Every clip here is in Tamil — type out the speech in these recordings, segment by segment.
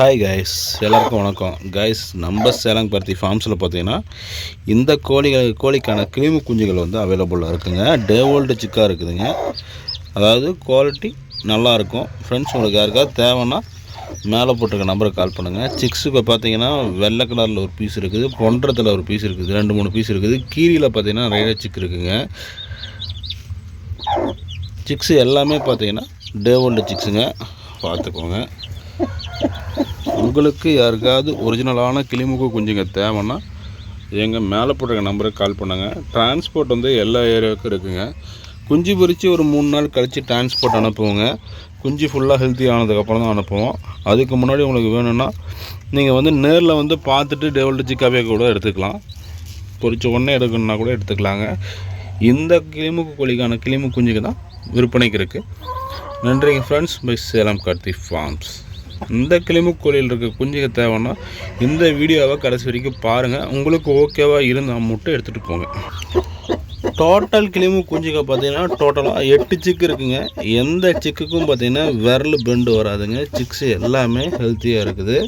ஹாய் கைஸ் எல்லாருக்கும் வணக்கம். கைஸ் நம்ம சேலம் பருத்தி ஃபார்ம்ஸில் பார்த்தீங்கன்னா இந்த கோழிகள் கோழிக்கான கிருமி குஞ்சுகள் வந்து அவைலபிளாக இருக்குங்க. டே ஓல்டு சிக்காக இருக்குதுங்க. அதாவது குவாலிட்டி நல்லாயிருக்கும் ஃப்ரெண்ட்ஸ் உங்களுக்கு யாருக்காவது தேவைன்னா மேலே போட்டிருக்க நம்பருக்கு கால் பண்ணுங்கள் சிக்ஸுக்கு பார்த்தீங்கன்னா வெள்ளை கலரில் ஒரு பீஸ் இருக்குது. பொன்றத்தில் ஒரு பீஸ் இருக்குது. ரெண்டு மூணு பீஸ் இருக்குது. கீரியில் பார்த்தீங்கன்னா நிறைய சிக் இருக்குதுங்க சிக்ஸு எல்லாமே பார்த்தீங்கன்னா டே ஓல்டு சிக்ஸுங்க பார்த்துக்கோங்க. உங்களுக்கு யாருக்காவது ஒரிஜினலான கிளிமுக்கு குஞ்சுங்க தேவைன்னா எங்கள் மேலே போட்டிருக்க நம்பருக்கு கால் பண்ணுங்கள் டிரான்ஸ்போர்ட் வந்து எல்லா ஏரியாவுக்கும் இருக்குங்க. குஞ்சு பொரித்து ஒரு மூணு நாள் கழித்து டிரான்ஸ்போர்ட் அனுப்புவோங்க. குஞ்சு ஃபுல்லாக ஹெல்த்தி ஆனதுக்கப்புறம் தான் அனுப்புவோம். அதுக்கு முன்னாடி உங்களுக்கு வேணும்னா நீங்கள் வந்து நேரில் வந்து பார்த்துட்டு டெவல்டு சிக்காவே கூட எடுத்துக்கலாம். பொறிச்ச உடனே எடுக்கணுன்னா கூட எடுத்துக்கலாங்க. இந்த கிளிமுக்கு கோழிக்கான கிளிமு குஞ்சுக்கு தான் விற்பனைக்கு இருக்குது நன்றிங்க friends bye Salem Karthi farms இந்த கிளிமு இருக்க குஞ்சுக்கு தேவைன்னா இந்த வீடியோவை கடைசி வரைக்கும் பாருங்கள் உங்களுக்கு ஓகேவாக இருந்தால் மட்டும் எடுத்துகிட்டு போங்க. டோட்டல் கிளிமு குஞ்சுக்க பார்த்தீங்கன்னா டோட்டலாக எட்டு சிக்கு இருக்குங்க. எந்த சிக்குக்கும் பார்த்தீங்கன்னா விரல் பெண்டு வராதுங்க. சிக்ஸ் எல்லாமே ஹெல்த்தியாக இருக்குது.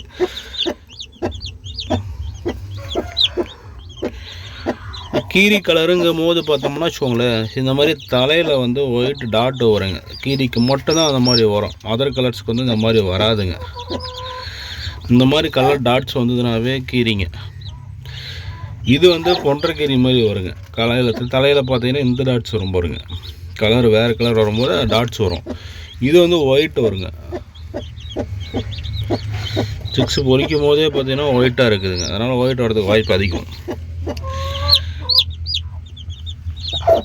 கீரி கலருங்கும் போது பார்த்தோம்னா வச்சுக்கோங்களேன் இந்த மாதிரி தலையில் வந்து ஒயிட் டாட் வருங்க. கீரிக்கு மட்டும் தான் அந்த மாதிரி வரும். அதர் கலர்ஸ்க்கு வந்து இந்த மாதிரி வராதுங்க. இந்த மாதிரி கலர் டாட்ஸ் வந்ததுனாவே கீரிங்க. இது வந்து பொன்ற கீரி மாதிரி வருங்க. கலையில் தலையில் பார்த்தீங்கன்னா இந்த டாட்ஸ் வரும் பாருங்க. கலர் வேறு கலர் வரும்போது டாட்ஸ் வரும். இது வந்து ஒயிட் வருங்க. சிக்ஸ் பொரிக்கும் போதே பார்த்தீங்கன்னா ஒயிட்டாக இருக்குதுங்க. அதனால் ஒயிட் வரதுக்கு வாய்ப்பு அதிகம். Oh!